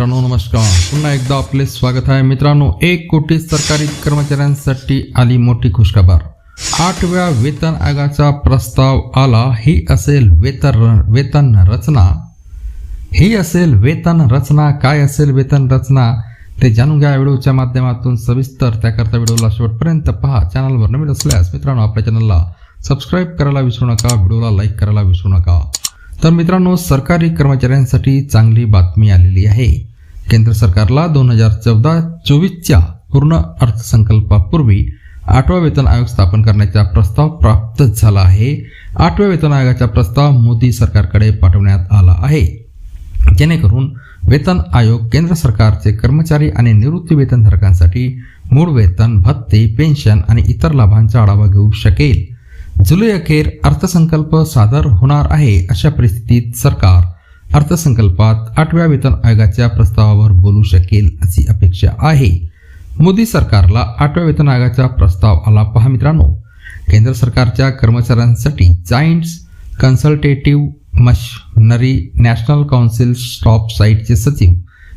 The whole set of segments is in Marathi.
मित्रांनो नमस्कार. पुन्हा एकदा आपले स्वागत आहे. मित्रांनो एक कोटी सरकारी कर्मचाऱ्यांसाठी आली मोठी खुशखबर. आठव्या वेतन आयोगाचा प्रस्ताव आला. ही असेल वेतन वेतन रचना. ही असेल वेतन रचना. काय असेल वेतन रचना? ते जाणून घ्या व्हिडिओच्या माध्यमातून. सविस्तर त्याकरता व्हिडिओला शेवटपर्यंत पहा. चॅनलवर नवीन असल्यास मित्रांनो आपल्या चॅनलला सबस्क्राईब करायला विसरू नका. व्हिडिओला लाईक करायला विसरू नका. तर मित्रांनो सरकारी कर्मचाऱ्यांसाठी चांगली बातमी आलेली आहे. केंद्र सरकारला दोन हजार चौदा चोवीसच्या पूर्ण अर्थसंकल्पापूर्वी आठवा वेतन आयोग स्थापन करण्याचा प्रस्ताव प्राप्त झाला आहे. आठव्या वेतन आयोगाचा प्रस्ताव मोदी सरकारकडे पाठवण्यात आला आहे. जेणेकरून वेतन आयोग केंद्र सरकारचे कर्मचारी आणि निवृत्ती वेतनधारकांसाठी मूळ वेतन भत्ते पेन्शन आणि इतर लाभांचा आढावा घेऊ शकेल. जुलै अखेर अर्थसंकल्प सादर होणार आहे अशा परिस्थितीत सरकार अर्थसंकल्पात आठव्या वेतन आयोगाच्या प्रस्तावावर बोलू शकेल अशी अपेक्षा आहे. मोदी सरकारला आठव्या वेतन आयोगाचा प्रस्ताव आला पहा मित्रांनो. केंद्र सरकारच्या कर्मचाऱ्यांसाठी joints consultative machinery national council staff साईटचे सचिव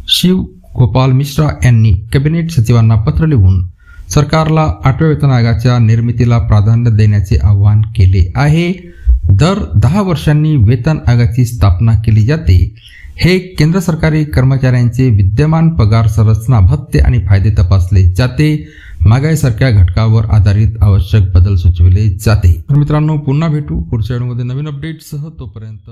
शिव गोपाल मिश्रा यांनी कॅबिनेट सचिवांना पत्र लिहून सरकारला आठव्या वेतन आयोगाच्या निर्मितीला प्राधान्य देण्याचे आवाहन केले आहे. दर दहा वर्षांनी वेतन आयोगाची स्थापना केली जाते. हे केंद्र सरकारी कर्मचाऱ्यांचे विद्यमान पगार संरचना भत्ते आणि फायदे तपासले जाते. महागाईसारख्या घटकावर आधारित आवश्यक बदल सुचविले जाते. तर मित्रांनो पुन्हा भेटू पुढच्या व्हिडिओमध्ये नवीन अपडेटसह तोपर्यंत